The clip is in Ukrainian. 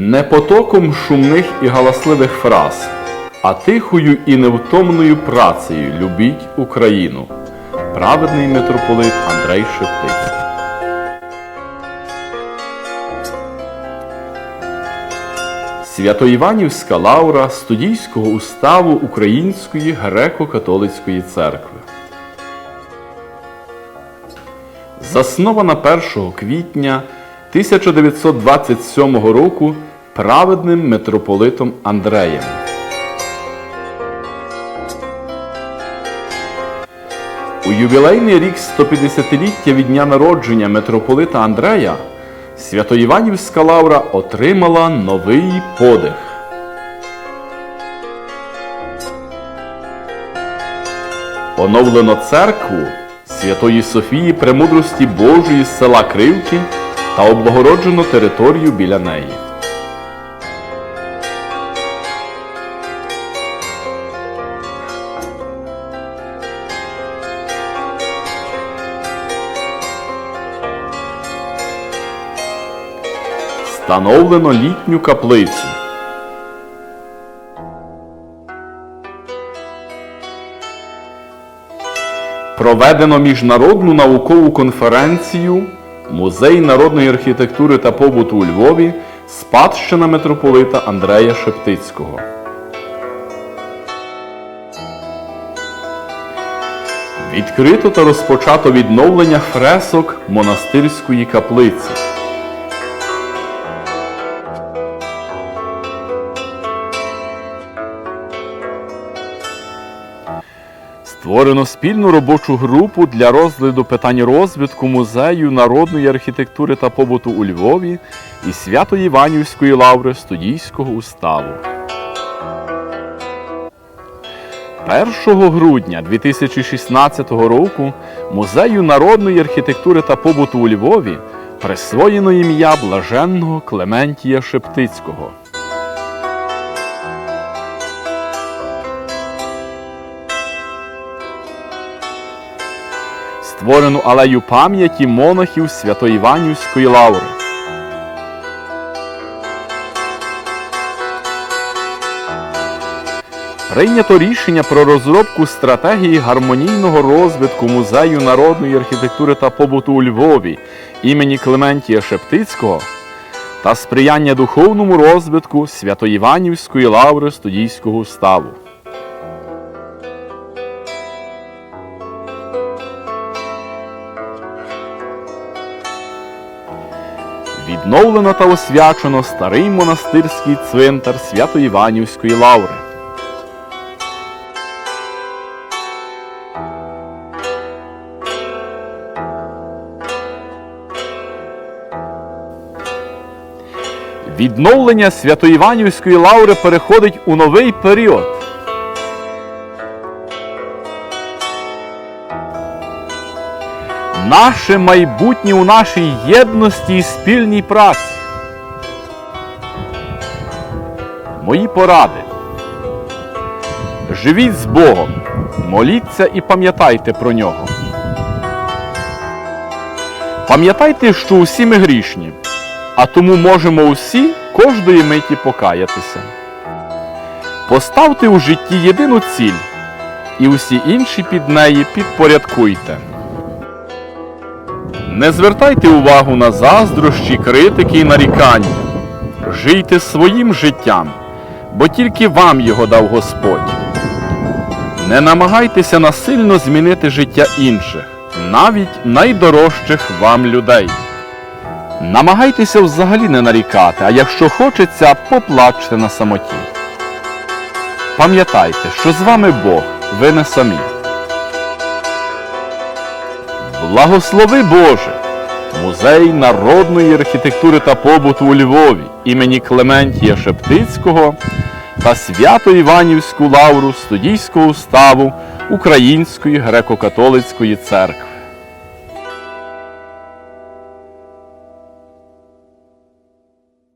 Не потоком шумних і галасливих фраз, а тихою і невтомною працею любіть Україну. Праведний митрополит Андрей Шептицький. Святоїванівська лаура студійського уставу Української греко-католицької церкви. Заснована 1 квітня 1927 року праведним митрополитом Андреєм. У ювілейний рік 150-ліття від дня народження митрополита Андрея Святоїванівська лавра отримала новий подих. Оновлено церкву Святої Софії Премудрості Божої з села Кривки та облагороджено територію біля неї. Встановлено літню каплицю. Проведено міжнародну наукову конференцію Музей народної архітектури та побуту у Львові спадщина митрополита Андрея Шептицького. Відкрито та розпочато відновлення фресок монастирської каплиці. Створено спільну робочу групу для розгляду питань розвитку музею народної архітектури та побуту у Львові і Свято-Іванівської лаври студійського уставу. 1 грудня 2016 року музею народної архітектури та побуту у Львові присвоєно ім'я блаженного Клементія Шептицького. Створену алею пам'яті монахів Свято-Іванівської лаври. Прийнято рішення про розробку стратегії гармонійного розвитку Музею народної архітектури та побуту у Львові імені Клементія Шептицького та сприяння духовному розвитку Свято-Іванівської лаври студійського уставу. Відновлено та освячено старий монастирський цвинтар Свято-Іванівської лаври. Відновлення Свято-Іванівської лаври переходить у новий період. Наше майбутнє у нашій єдності і спільній праці. Мої поради. Живіть з Богом, моліться і пам'ятайте про нього. Пам'ятайте, що усі ми грішні, а тому можемо усі кожної миті покаятися. Поставте у житті єдину ціль, і усі інші під неї підпорядкуйте. Не звертайте увагу на заздрощі, критики і нарікання. Жийте своїм життям, бо тільки вам його дав Господь. Не намагайтеся насильно змінити життя інших, навіть найдорожчих вам людей. Намагайтеся взагалі не нарікати, а якщо хочеться, поплачте на самоті. Пам'ятайте, що з вами Бог, ви не самі. Благослови Боже! Музей народної архітектури та побуту у Львові імені Клементія Шептицького та Свято-Іванівську лавру студійського уставу Української греко-католицької церкви.